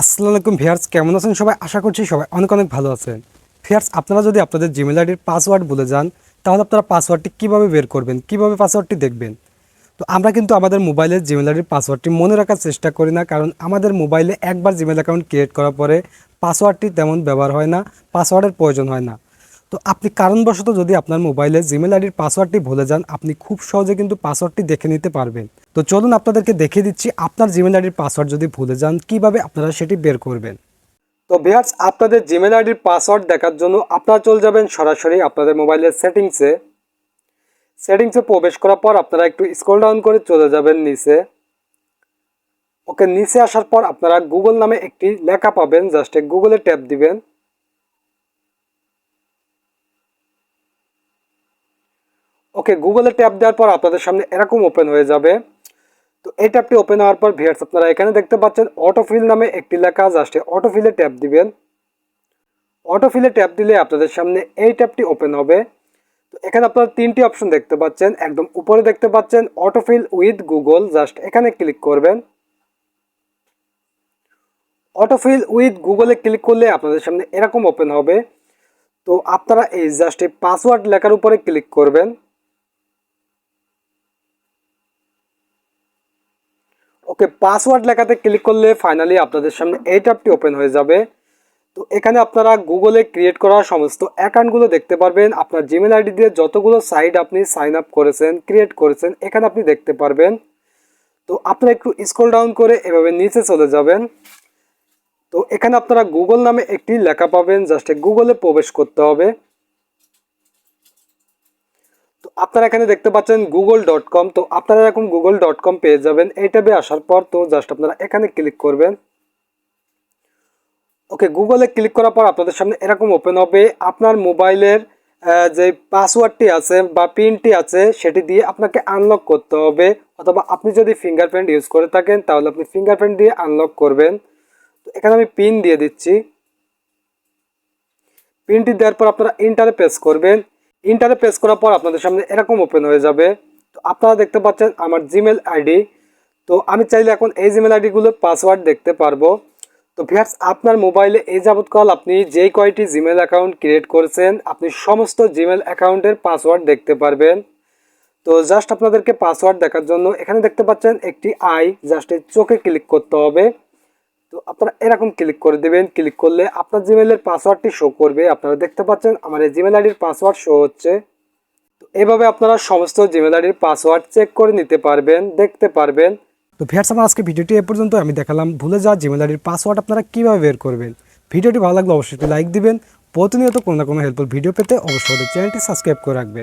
আসসালামু আলাইকুম ভিয়ার্স কেমন আছেন সবাই? আশা করছি সবাই অনেক অনেক ভালো আছেন। ভিয়ার্স আপনারা যদি আপনাদের জিমেল আইডির পাসওয়ার্ড বলে যান, তাহলে আপনারা পাসওয়ার্ডটি কীভাবে বের করবেন, কীভাবে পাসওয়ার্ডটি দেখবেন? তো আমরা কিন্তু আমাদের মোবাইলের জিমেল আইডির পাসওয়ার্ডটি মনে রাখার চেষ্টা করি না, কারণ আমাদের মোবাইলে একবার জিমেল অ্যাকাউন্ট ক্রিয়েট করার পরে পাসওয়ার্ডটি তেমন ব্যবহার হয় না পাসওয়ার্ডের প্রয়োজন হয় না। তো আপনি কারণবশত যদি আপনার মোবাইলে জিমেল আইডির পাসওয়ার্ডটি ভুলে যান, আপনি খুব সহজে কিন্তু পাসওয়ার্ডটি দেখে নিতে পারবেন। তো চলুন আপনাদেরকে দেখিয়ে দিচ্ছি, আপনার জিমেল আইডির পাসওয়ার্ড যদি ভুলে যান, কীভাবে আপনারা সেটি বের করবেন। তো ভিয়ার্স আপনাদের জিমেল আইডির পাসওয়ার্ড দেখার জন্য আপনারা চলে যাবেন সরাসরি আপনাদের মোবাইলের সেটিংসে। সেটিংসে প্রবেশ করার পর আপনারা একটু স্ক্রল ডাউন করে চলে যাবেন নিচে। ওকে, নিচে আসার পর আপনারা গুগল নামে একটি লেখা পাবেন, জাস্ট গুগলে ট্যাপ দিবেন। ওকে গুগলে ট্যাপ দেওয়ার পর আপনাদের সামনে এরকম ওপেন হয়ে যাবে। তো এই ট্যাবটি ওপেন হওয়ার পর ভিয়ার্স আপনারা এখানে দেখতে পাচ্ছেন অটোফিল নামে একটি লেখা জাস্ট অটোফিলে ট্যাপ দিবেন। অটোফিলে ট্যাপ দিলে আপনাদের সামনে এই ট্যাবটি ওপেন হবে। তো এখানে আপনারা তিনটি অপশন দেখতে পাচ্ছেন, একদম উপরে দেখতে পাচ্ছেন অটোফিল উইথ গুগল জাস্ট এখানে ক্লিক করবেন। অটোফিল উইথ গুগলে ক্লিক করলে আপনাদের সামনে এরকম ওপেন হবে। তো আপনারা এই জাস্ট এই পাসওয়ার্ড লেখার উপরে ক্লিক করবেন। ওকে পাসওয়ার্ড লেখাতে ক্লিক করলে ফাইনালি আপনাদের সামনে এই ট্যাবটি ওপেন হয়ে যাবে। তো এখানে আপনারা গুগলে ক্রিয়েট করা সমস্ত অ্যাকাউন্টগুলো দেখতে পারবেন। আপনার জিমেল আইডি দিয়ে যতগুলো সাইট আপনি সাইন আপ করেছেন ক্রিয়েট করেছেন, এখানে আপনি দেখতে পারবেন। তো আপনারা একটু স্ক্রল ডাউন করে এভাবে নিচে চলে যাবেন। তো এখানে আপনারা গুগল নামে একটি লেখা পাবেন জাস্ট গুগলে প্রবেশ করতে হবে। আপনারা এখানে দেখতে পাচ্ছেন গুগল ডট কম তো আপনারা এরকম গুগল ডট কম পেয়ে যাবেন। এই ট্যাবে আসার পর তো জাস্ট আপনারা এখানে ক্লিক করবেন। ওকে গুগলে ক্লিক করার পর আপনাদের সামনে এরকম ওপেন হবে। আপনার মোবাইলের যে পাসওয়ার্ডটি আছে বা পিনটি আছে, সেটি দিয়ে আপনাকে আনলক করতে হবে। অথবা আপনি যদি ফিঙ্গারপ্রিন্ট ইউজ করে থাকেন, তাহলে আপনি ফিঙ্গারপ্রিন্ট দিয়ে আনলক করবেন। তো এখানে আমি পিন দিয়ে দিচ্ছি। পিনটি দেওয়ার পর আপনারা ইন্টারে প্রেস করবেন। ইন্টারে প্রেস করার পর আপনাদের সামনে এরকম ওপেন হয়ে যাবে। তো আপনারা দেখতে পাচ্ছেন আমার জিমেল আইডি তো আমি চাইলে এখন এই জিমেল আইডিগুলোর পাসওয়ার্ড দেখতে পারব। তো ভিয়ার্স আপনার মোবাইলে এই যাবৎকাল আপনি যেই কয়টি জিমেল অ্যাকাউন্ট ক্রিয়েট করেছেন, আপনি সমস্ত জিমেল অ্যাকাউন্টের পাসওয়ার্ড দেখতে পারবেন। তো জাস্ট আপনাদেরকে পাসওয়ার্ড দেখার জন্য এখানে দেখতে পাচ্ছেন একটি আই জাস্ট এই চোখে ক্লিক করতে হবে। তো আপনারা এরকম ক্লিক করে দেবেন ক্লিক করলে আপনার জিমেলের পাসওয়ার্ডটি শো করবে। আপনারা দেখতে পাচ্ছেন আমার এই জিমেল আইডির পাসওয়ার্ড শো হচ্ছে। তো এভাবে আপনারা সমস্ত জিমেল আইডির পাসওয়ার্ড চেক করে নিতে পারবেন, দেখতে পারবেন। তো ভিয়ার্স আমার আজকে ভিডিওটি এ পর্যন্ত। আমি দেখালাম ভুলে যাওয়া জিমেল আইডির পাসওয়ার্ড আপনারা কীভাবে বের করবেন। ভিডিওটি ভালো লাগলে অবশ্যই লাইক দিবেন। প্রতিনিয়ত কোনো না কোনো হেল্পফুল ভিডিও পেতে অবশ্যই চ্যানেলটি সাবস্ক্রাইব করে রাখবেন।